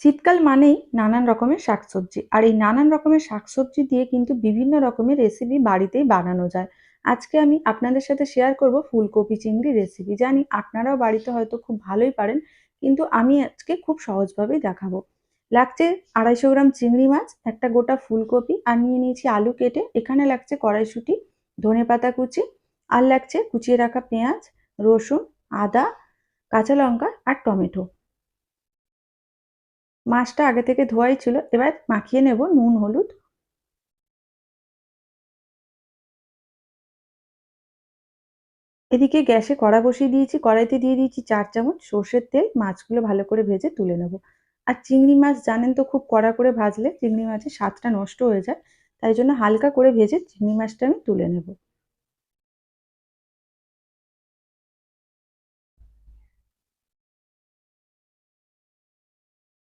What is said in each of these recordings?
শীতকাল মানেই নানান রকমের শাকসবজি। আর এই নানান রকমের শাকসবজি দিয়ে কিন্তু বিভিন্ন রকমের রেসিপি বাড়িতেই বানানো যায়। আজকে আমি আপনাদের সাথে শেয়ার করব ফুলকপি চিংড়ি রেসিপি জানি আপনারাও বাড়িতে হয়তো খুব ভালোই পারেন, কিন্তু আমি আজকে খুব সহজভাবেই দেখাবো। লাগছে আড়াইশো গ্রাম চিংড়ি মাছ, একটা গোটা ফুলকপি, আর নিয়ে নিয়েছি আলু কেটে। এখানে লাগছে কড়াইশুঁটি, ধনে পাতা কুচি, আর লাগছে কুচিয়ে রাখা পেঁয়াজ, রসুন, আদা, কাঁচা লঙ্কা, আর টমেটো। মাছটা আগে থেকে ধোয়াই ছিল, এবার মাখিয়ে নেব নুন, হলুদ। এদিকে গ্যাসে কড়া বসিয়ে দিয়েছি, কড়াইতে দিয়ে দিয়েছি চার চামচ সর্ষের তেল, মাছগুলো ভালো করে ভেজে তুলে নেব। আর চিংড়ি মাছ জানেন তো খুব কড়া করে ভাজলে চিংড়ি মাছের স্বাদটা নষ্ট হয়ে যায়, তাই জন্য হালকা করে ভেজে চিংড়ি মাছটা আমি তুলে নেব।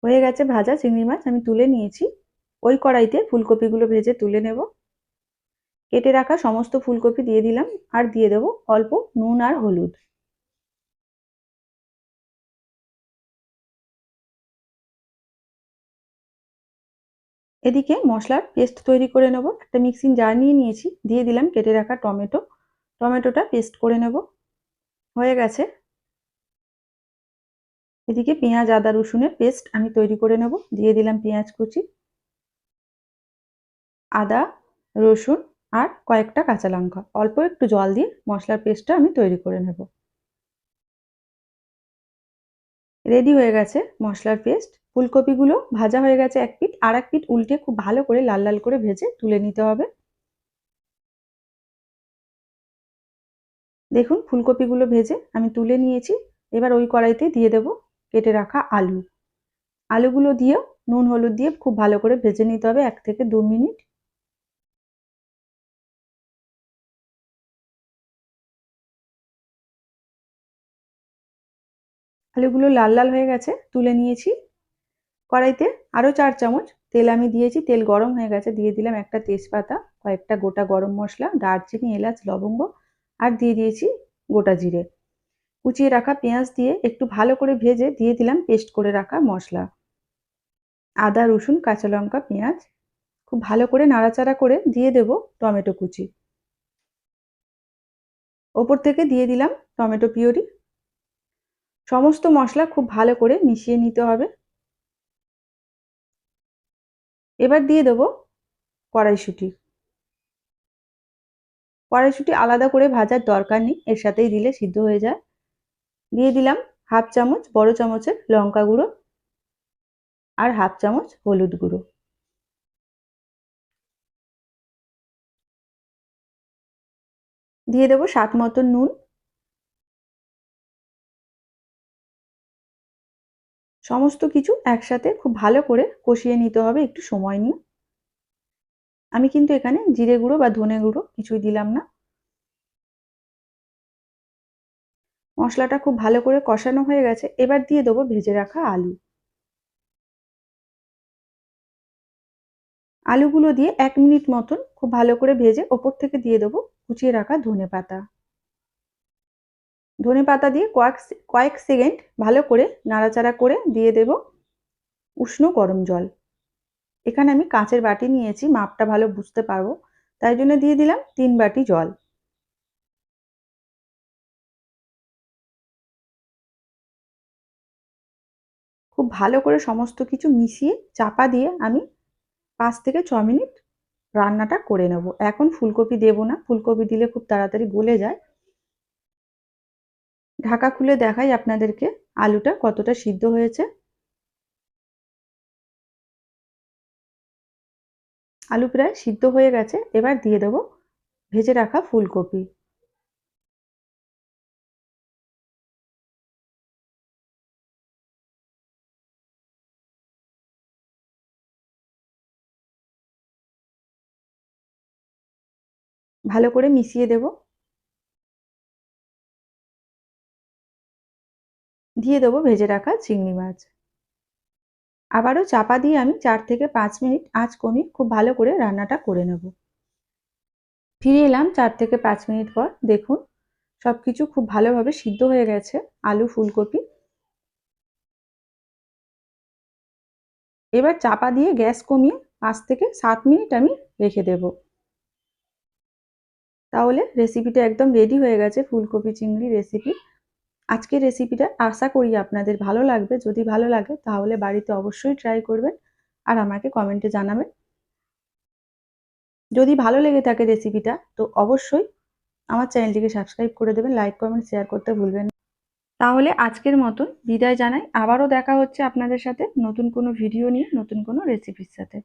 হয়ে গেছে ভাজা চিংড়ি মাছ, আমি তুলে নিয়েছি। ওই কড়াইতে ফুলকপিগুলো ভেজে তুলে নেব। কেটে রাখা সমস্ত ফুলকপি দিয়ে দিলাম আর দিয়ে দেব অল্প নুন আর হলুদ। এদিকে মশলার পেস্ট তৈরি করে নেব। একটা মিক্সিং জার নিয়ে নিয়েছি। দিয়ে দিলাম কেটে রাখা টমেটো। টমেটোটা পেস্ট করে নেব। হয়ে গেছে। এদিকে পেঁয়াজ, আদা, রসুনের পেস্ট আমি তৈরি করে নেব। দিয়ে দিলাম পেঁয়াজ কুচি, আদা, রসুন আর কয়েকটা কাঁচা লঙ্কা। অল্প একটু জল দিয়ে মশলার পেস্টটা আমি তৈরি করে নেব। রেডি হয়ে গেছে মশলার পেস্ট। ফুলকপিগুলো ভাজা হয়ে গেছে এক পিঠ। আর এক পিঠ উল্টে খুব ভালো করে লাল লাল করে ভেজে তুলে নিতে হবে। দেখুন ফুলকপিগুলো ভেজে আমি তুলে নিয়েছি। এবার ওই কড়াইতে দিয়ে দেব কেটে রাখা আলু। আলুগুলো দিয়েও নুন, হলুদ দিয়ে খুব ভালো করে ভেজে নিতে হবে এক থেকে দু মিনিট। আলুগুলো লাল লাল হয়ে গেছে, তুলে নিয়েছি। কড়াইতে আরও চার চামচ তেল আমি দিয়েছি, তেল গরম হয়ে গেছে, দিয়ে দিলাম একটা তেজপাতা, কয়েকটা গোটা গরম মশলা, দারচিনি, এলাচ, লবঙ্গ, আর দিয়ে দিয়েছি গোটা জিরে। কুচিয়ে রাখা পেঁয়াজ দিয়ে একটু ভালো করে ভেজে দিয়ে দিলাম পেস্ট করে রাখা মশলা। আদা, রসুন, কাঁচা লঙ্কা, পেঁয়াজ, খুব ভালো করে নাড়াচাড়া করে দিয়ে দেব টমেটো কুচি। ওপর থেকে দিয়ে দিলাম টমেটো পিওরি সমস্ত মশলা খুব ভালো করে মিশিয়ে নিতে হবে। এবার দিয়ে দেবো কড়াইশুঁটি। কড়াইশুঁটি আলাদা করে ভাজার দরকার নেই, এর সাথেই দিলে সিদ্ধ হয়ে যায়। দিয়ে দিলাম হাফ চামচ বড় চামচের লঙ্কা গুঁড়ো আর হাফ চামচ হলুদ গুঁড়ো। দিয়ে দেবো স্বাদ মতো নুন। সমস্ত কিছু একসাথে খুব ভালো করে কষিয়ে নিতে হবে একটু সময় নিয়ে। আমি কিন্তু এখানে জিরে গুঁড়ো বা ধনে গুঁড়ো কিছুই দিলাম না। মশলাটা খুব ভালো করে কষানো হয়ে গেছে, এবার দিয়ে দেবো ভেজে রাখা আলু। আলুগুলো দিয়ে এক মিনিট মতন খুব ভালো করে ভেজে ওপর থেকে দিয়ে দেবো কুচিয়ে রাখা ধনে পাতা। ধনে পাতা দিয়ে কয়েক কয়েক সেকেন্ড ভালো করে নাড়াচাড়া করে দিয়ে দেব উষ্ণ গরম জল। এখানে আমি কাঁচের বাটি নিয়েছি, মাপটা ভালো বুঝতে পারব, তাই জন্য দিয়ে দিলাম তিন বাটি জল। ভালো করে সমস্ত কিছু মিশিয়ে চাপা দিয়ে আমি পাঁচ থেকে ছ মিনিট রান্নাটা করে নেব। এখন ফুলকপি দেব না, ফুলকপি দিলে খুব তাড়াতাড়ি গলে যায়। ঢাকা খুলে দেখাই আপনাদেরকে আলুটা কতটা সিদ্ধ হয়েছে। আলু প্রায় সিদ্ধ হয়ে গেছে, এবার দিয়ে দেবো ভেজে রাখা ফুলকপি। ভালো করে মিশিয়ে দেব। দিয়ে দেবো ভেজে রাখা চিংড়ি মাছ। আবারও চাপা দিয়ে আমি চার থেকে পাঁচ মিনিট আঁচ কমিয়ে খুব ভালো করে রান্নাটা করে নেব। ফিরে এলাম চার থেকে পাঁচ মিনিট পর। দেখুন সব কিছু খুব ভালোভাবে সিদ্ধ হয়ে গেছে, আলু, ফুলকপি। এবার চাপা দিয়ে গ্যাস কমিয়ে পাঁচ থেকে সাত মিনিট আমি রেখে দেব। তাহলে রেসিপিটা একদম রেডি হয়ে গেছে, ফুলকপি চিংড়ি রেসিপি আজকের রেসিপিটা আশা করি আপনাদের ভালো লাগবে। যদি ভালো লাগে তাহলে বাড়িতে অবশ্যই ট্রাই করবেন আর আমাকে কমেন্টে জানাবেন। যদি ভালো লেগে থাকে রেসিপিটা তো অবশ্যই আমার চ্যানেলটিকে সাবস্ক্রাইব করে দেবেন লাইক কমেন্ট শেয়ার করতে ভুলবেন না। তাহলে আজকের মতন বিদায় জানাই। আবারও দেখা হচ্ছে আপনাদের সাথে নতুন কোনো ভিডিও নিয়ে, নতুন কোনো রেসিপির সাথে।